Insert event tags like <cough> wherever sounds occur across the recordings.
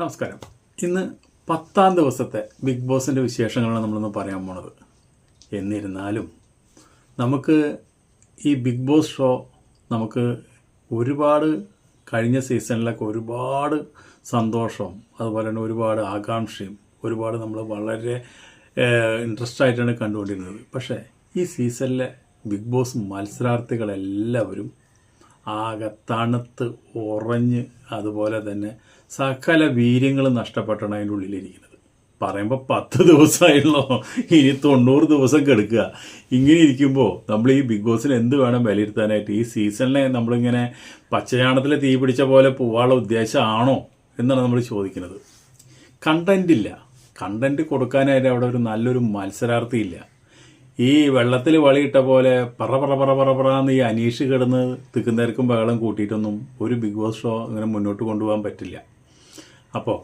നമസ്കാരം. ഇന്ന് പത്താം ദിവസത്തെ ബിഗ് ബോസിന്റെ വിശേഷങ്ങളാണ് നമ്മളൊന്ന് പറയാൻ പോണത്. എന്നിരുന്നാലും നമുക്ക് ഈ ബിഗ് ബോസ് ഷോ നമുക്ക് ഒരുപാട് കഴിഞ്ഞ സീസണിലൊക്കെ ഒരുപാട് സന്തോഷവും അതുപോലെ തന്നെ ഒരുപാട് ആകാംക്ഷയും ഒരുപാട് നമ്മൾ വളരെ ഇൻട്രസ്റ്റ് ആയിട്ടാണ് കണ്ടുകൊണ്ടിരുന്നത്. പക്ഷേ ഈ സീസണിലെ ബിഗ് ബോസ് മത്സരാർത്ഥികളെല്ലാവരും ആകെ തണുത്ത് ഉറഞ്ഞ് അതുപോലെ തന്നെ സകല വീര്യങ്ങളും നഷ്ടപ്പെട്ടാണ് അതിന്റെ ഉള്ളിലിരിക്കുന്നത്. പറയുമ്പോൾ പത്ത് ദിവസമായുള്ളൂ. ഇനി തൊണ്ണൂറ് ദിവസം കെടുക്കുക. ഇങ്ങനെ ഇരിക്കുമ്പോൾ നമ്മൾ ഈ ബിഗ് ബോസിന് എന്ത് വേണം വിലയിരുത്താനായിട്ട്? ഈ സീസണിനെ നമ്മളിങ്ങനെ പച്ചയാണത്തിൽ തീ പിടിച്ച പോലെ പോവാനുള്ള ഉദ്ദേശമാണോ എന്നാണ് നമ്മൾ ചോദിക്കുന്നത്. കണ്ടന്റ് ഇല്ല. കണ്ടന്റ് കൊടുക്കാനായിട്ട് അവിടെ ഒരു നല്ലൊരു മത്സരാർത്ഥി ഇല്ല. ഈ വെള്ളത്തിൽ വളിയിട്ട പോലെ പറ പറ പറ പറ പറ എന്ന് ഈ അനീഷ് കിടന്ന് തിക്കുന്നേർക്കും ബഹളം കൂട്ടിയിട്ടൊന്നും ഒരു ബിഗ് ബോസ് ഷോ ഇങ്ങനെ മുന്നോട്ട് കൊണ്ടുപോകാൻ പറ്റില്ല. അപ്പോൾ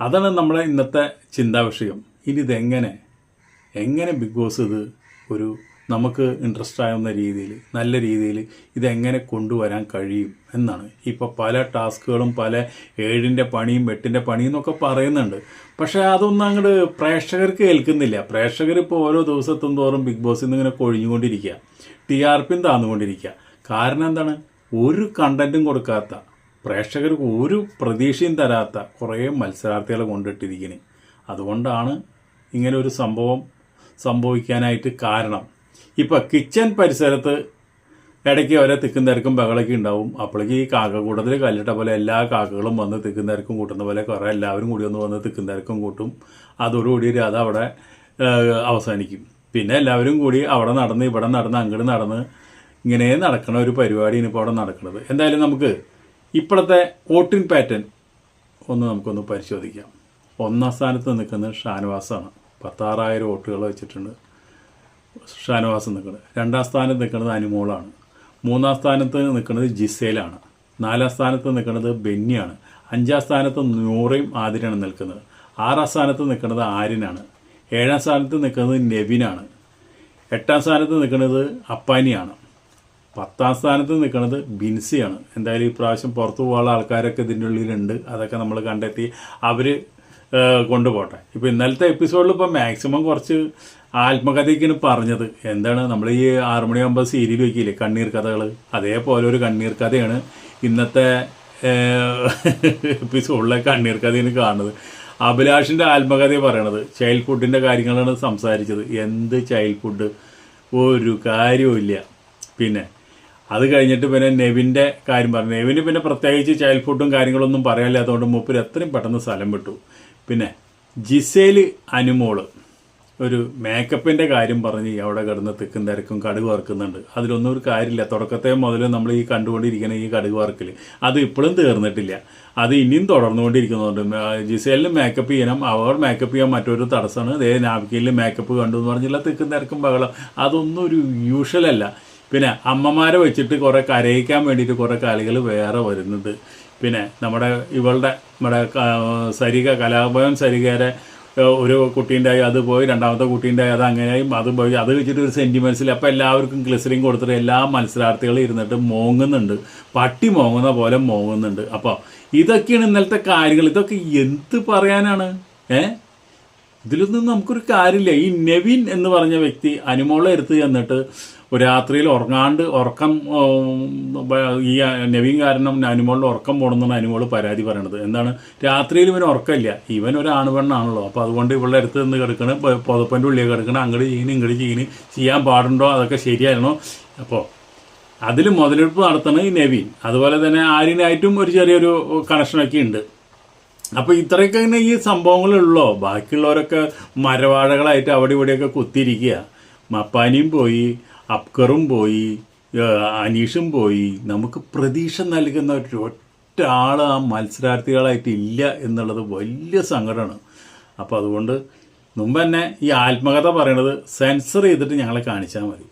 അതാണ് നമ്മുടെ ഇന്നത്തെ ചിന്താ വിഷയം ഇനി ഇതെങ്ങനെ? എങ്ങനെ ബിഗ് ബോസ് ഇത് ഒരു നമുക്ക് ഇൻട്രസ്റ്റ് ആവുന്ന രീതിയിൽ നല്ല രീതിയിൽ ഇതെങ്ങനെ കൊണ്ടുവരാൻ കഴിയും എന്നാണ്. ഇപ്പോൾ പല ടാസ്കുകളും പല ഏഴിന്റെ പണിയും എട്ടിന്റെ പണിയും എന്നൊക്കെ പറയുന്നുണ്ട്. പക്ഷേ അതൊന്നും അങ്ങോട്ട് പ്രേക്ഷകർക്ക് ഏൽക്കുന്നില്ല. പ്രേക്ഷകർ ഇപ്പോൾ ഓരോ ദിവസത്തും തോറും ബിഗ് ബോസിൽ നിന്ന് ഇങ്ങനെ കൊഴിഞ്ഞുകൊണ്ടിരിക്കുക. ടി ആർ പിയും താന്നുകൊണ്ടിരിക്കുക കാരണം എന്താണ്? ഒരു കണ്ടന്റും കൊടുക്കാത്ത പ്രേക്ഷകർക്ക് ഒരു പ്രതീക്ഷയും തരാത്ത കുറേ മത്സരാർത്ഥികളെ കൊണ്ടിട്ടിരിക്കുന്നത് അതുകൊണ്ടാണ് ഇങ്ങനെ ഒരു സംഭവം സംഭവിക്കാനായിട്ട് കാരണം. ഇപ്പം കിച്ചൺ പരിസരത്ത് ഇടയ്ക്ക് ഓരോ തിക്കും തിരക്കും ബഹളൊക്കെ ഉണ്ടാവും. അപ്പോഴേക്ക് ഈ കാക്ക കാക്കക്കൂട്ടത്തിൽ കല്ലിട്ട പോലെ എല്ലാ കാക്കകളും വന്ന് തിക്കും തിരക്കും കൂട്ടുന്ന പോലെ കുറേ എല്ലാവരും കൂടി ഒന്ന് വന്ന് തിക്കും തിരക്കും കൂട്ടും. അതോടുകൂടി അത് അവിടെ അവസാനിക്കും. പിന്നെ എല്ലാവരും കൂടി അവിടെ നടന്ന് ഇവിടെ നടന്ന് അങ്ങോട്ട് നടന്ന് ഇങ്ങനെ നടക്കണ ഒരു പരിപാടിയാണ് ഇപ്പോൾ അവിടെ നടക്കുന്നത് എന്തായാലും നമുക്ക് ഇപ്പോഴത്തെ വോട്ടിംഗ് പാറ്റേൺ ഒന്ന് നമുക്കൊന്ന് പരിശോധിക്കാം. ഒന്നാം സ്ഥാനത്ത് നിൽക്കുന്നത് ഷാനവാസാണ്. പത്താറായിരം വോട്ടുകൾ വെച്ചിട്ടുണ്ട് ഷാനവാസ് നിൽക്കുന്നത്. രണ്ടാം സ്ഥാനത്ത് നിൽക്കുന്നത് അനുമോളാണ്. മൂന്നാം സ്ഥാനത്ത് നിൽക്കുന്നത് ജിസേലാണ്. നാലാം സ്ഥാനത്ത് നിൽക്കുന്നത് ബെന്നിയാണ്. അഞ്ചാം സ്ഥാനത്ത് നൂറയും ആതിരാണ് നിൽക്കുന്നത്. ആറാം സ്ഥാനത്ത് നിൽക്കുന്നത് ആര്യനാണ്. ഏഴാം സ്ഥാനത്ത് നിൽക്കുന്നത് നെവിനാണ്. എട്ടാം സ്ഥാനത്ത് നിൽക്കുന്നത് അപ്പാനിയാണ്. പത്താം സ്ഥാനത്ത് നിൽക്കുന്നത് ബിൻസിയാണ്. എന്തായാലും ഈ പ്രാവശ്യം പുറത്തു പോകാനുള്ള ആൾക്കാരൊക്കെ ഇതിന്റെ ഉള്ളിലുണ്ട്. അതൊക്കെ നമ്മൾ കണ്ടെത്തി അവർ കൊണ്ടുപോട്ടെ. ഇപ്പോൾ ഇന്നലത്തെ എപ്പിസോഡിൽ ഇപ്പോൾ മാക്സിമം കുറച്ച് ആത്മകഥയ്ക്കാണ് പറഞ്ഞത്. എന്താണ് നമ്മൾ ഈ ആറുമണിയാകുമ്പോൾ സീരിയൽ വയ്ക്കില്ലേ കണ്ണീർ കഥകൾ. അതേപോലെ ഒരു കണ്ണീർ കഥയാണ് ഇന്നത്തെ എപ്പിസോഡിലെ കണ്ണീർ കഥയാണ് കാണുന്നത്. അഭിലാഷിന്റെ ആത്മകഥയെ പറയണത്. ചൈൽഡ് ഫുഡിന്റെ കാര്യങ്ങളാണ് സംസാരിച്ചത്. എന്ത് ചൈൽഡ് ഫുഡ് ഒരു കാര്യവുമില്ല. പിന്നെ അത് കഴിഞ്ഞിട്ട് പിന്നെ നെവിന്റെ കാര്യം പറഞ്ഞു. നെവിന് പിന്നെ പ്രത്യേകിച്ച് ചൈൽഡ് ഫുഡും കാര്യങ്ങളൊന്നും പറയാനില്ലാത്തതുകൊണ്ട് മൂപ്പര് എത്രയും പെട്ടെന്ന് സ്ഥലം വിട്ടു. പിന്നെ ജിസേൽ അനുമോൾ ഒരു മേക്കപ്പിന്റെ കാര്യം പറഞ്ഞ് അവിടെ കിടന്ന് തിക്കും തിരക്കും കടുക് വറുക്കുന്നുണ്ട്. അതിലൊന്നും ഒരു കാര്യമില്ല. തുടക്കത്തെ മുതൽ നമ്മൾ ഈ കണ്ടുകൊണ്ടിരിക്കുന്ന ഈ കടുക് വറുക്കൽ അത് ഇപ്പോഴും തീർന്നിട്ടില്ല. അത് ഇനിയും തുടർന്നുകൊണ്ടിരിക്കുന്നുണ്ട്. ജിസേലിന് മേക്കപ്പ് ചെയ്യണം. അവർ മേക്കപ്പ് ചെയ്യാൻ മറ്റൊരു തടസ്സമാണ്. അതേ നാവിക്കയിൽ മേക്കപ്പ് കണ്ടു എന്ന് പറഞ്ഞില്ല തിക്കും തിരക്കും ബഹളം. അതൊന്നും ഒരു യൂഷ്വൽ അല്ല. പിന്നെ അമ്മമാരെ വെച്ചിട്ട് കുറേ കരയിക്കാൻ വേണ്ടിയിട്ട് കുറേ കളികൾ വേറെ വരുന്നത്. പിന്നെ നമ്മുടെ ഇവളുടെ നമ്മുടെ സരിക കലാഭവൻ സരികയുടെ ഒരു കുട്ടീന്റെയായി അത് പോയി രണ്ടാമത്തെ കുട്ടീന്റെയായി അത് അങ്ങനെയായി അത് പോയി. അത് വെച്ചിട്ട് ഒരു സെന്റിമെൻസിൽ അപ്പോൾ എല്ലാവർക്കും ഗ്ലിസറിൻ കൊടുത്തിട്ട് എല്ലാ മത്സരാർത്ഥികളും ഇരുന്നിട്ട് മോങ്ങുന്നുണ്ട്. പട്ടി മോങ്ങുന്ന പോലെ മോങ്ങുന്നുണ്ട്. അപ്പോൾ ഇതൊക്കെയാണ് ഇന്നലത്തെ കാര്യങ്ങൾ. ഇതൊക്കെ എന്ത് പറയാനാണ്? ഏഹ് ഇതിലൊന്നും നമുക്കൊരു കാര്യമില്ല. ഈ നെവിൻ എന്ന് പറഞ്ഞ വ്യക്തി അനുമോളെ എടുത്ത് ചെന്നിട്ട് രാത്രിയിൽ ഉറങ്ങാണ്ട് ഉറക്കം ഈ നെവിൻ കാരണം അനുമോളിന്റെ ഉറക്കം പോകണമെന്നാണ് അനുമോൾ പരാതി പറയണത്. എന്താണ്? രാത്രിയിൽ ഇവൻ ഉറക്കമില്ല. ഇവൻ ഒരു ആണുപെണ്ണാണല്ലോ. അപ്പോൾ അതുകൊണ്ട് ഇവളുടെ അടുത്ത് നിന്ന് കിടക്കണ പുതപ്പന്റെ ഉള്ളിൽ കിടക്കണം അങ്ങോട്ട് ചെയ്യണം ഇങ്ങോട്ട് ചെയ്യണം ചെയ്യാൻ പാടുണ്ടോ അതൊക്കെ ശരിയായിരുന്നോ അപ്പോൾ അതിൽ മുതലെടുപ്പ് നടത്തുന്നത് ഈ നെവിൻ. അതുപോലെ തന്നെ ആര്യനായിട്ടും ഒരു ചെറിയൊരു കണക്ഷനൊക്കെ ഉണ്ട്. അപ്പോൾ ഇത്രയൊക്കെ ഇങ്ങനെ ഈ സംഭവങ്ങളുള്ളോ? ബാക്കിയുള്ളവരൊക്കെ മരവാഴകളായിട്ട് അവിടെ ഇവിടെയൊക്കെ കുത്തിയിരിക്കുക. മപ്പാനിയും പോയി അപ്കറും പോയി അനീഷും പോയി. നമുക്ക് പ്രതീക്ഷ നൽകുന്ന ഒറ്റ ആൾ ആ മത്സരാർത്ഥികളായിട്ട് ഇല്ല എന്നുള്ളത് വലിയ സങ്കടമാണ്. അപ്പോൾ അതുകൊണ്ട് മുമ്പ് തന്നെ ഈ ആത്മകഥ പറയണത് സെൻസർ ചെയ്തിട്ട് ഞങ്ങളെ കാണിച്ചാൽ മതി.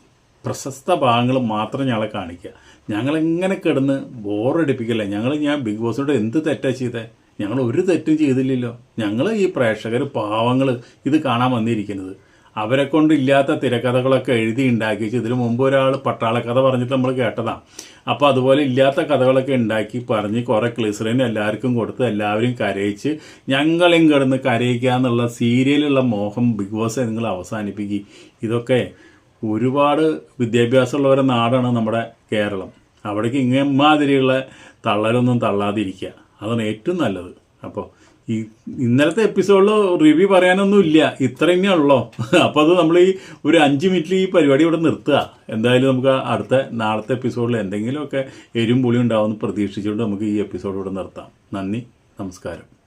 പ്രശസ്ത ഭാഗങ്ങൾ മാത്രം ഞങ്ങളെ കാണിക്കുക. ഞങ്ങളെങ്ങനെ കിടന്ന് ബോറടിപ്പിക്കില്ല ഞങ്ങൾ ഞാൻ ബിഗ് ബോസിനോട് എന്ത് തെറ്റാ ചെയ്തേ? ഞങ്ങൾ ഒരു തെറ്റും ചെയ്തില്ലല്ലോ. ഞങ്ങൾ ഈ പ്രേക്ഷകർ പാവങ്ങൾ ഇത് കാണാൻ വന്നിരിക്കുന്നത്. അവരെ കൊണ്ട് ഇല്ലാത്ത തിരക്കഥകളൊക്കെ എഴുതി ഉണ്ടാക്കി ഇതിനു മുമ്പ് ഒരാൾ പട്ടാളക്കഥ പറഞ്ഞിട്ട് നമ്മൾ കേട്ടതാണ് അപ്പോൾ അതുപോലെ ഇല്ലാത്ത കഥകളൊക്കെ ഉണ്ടാക്കി പറഞ്ഞ് കുറേ ക്ലിസറിന് എല്ലാവർക്കും കൊടുത്ത് എല്ലാവരും കരയിച്ച് ഞങ്ങളെയും കിടന്ന് കരയിക്കുക എന്നുള്ള സീരിയലുള്ള മോഹം ബിഗ് ബോസ് നിങ്ങൾ അവസാനിപ്പിക്കുക ഇതൊക്കെ ഒരുപാട് വിദ്യാഭ്യാസമുള്ളവരെ നാടാണ് നമ്മുടെ കേരളം. അവിടേക്ക് ഇങ്ങമാതിരിയുള്ള തള്ളലൊന്നും തള്ളാതിരിക്കുക. അതാണ് ഏറ്റവും നല്ലത്. അപ്പോൾ ഈ ഇന്നലത്തെ എപ്പിസോഡിൽ റിവ്യൂ പറയാനൊന്നും ഇല്ല. ഇത്ര തന്നെയുള്ളൂ <laughs> അപ്പോൾ അത് നമ്മൾ ഈ ഒരു അഞ്ച് മിനിറ്റിൽ ഈ പരിപാടി ഇവിടെ നിർത്തുക. എന്തായാലും നമുക്ക് അടുത്ത നാളത്തെ എപ്പിസോഡിൽ എന്തെങ്കിലുമൊക്കെ എരും പുളി ഉണ്ടാവുമെന്ന് പ്രതീക്ഷിച്ചുകൊണ്ട് നമുക്ക് ഈ എപ്പിസോഡ് ഇവിടെ നിർത്താം. നന്ദി നമസ്കാരം.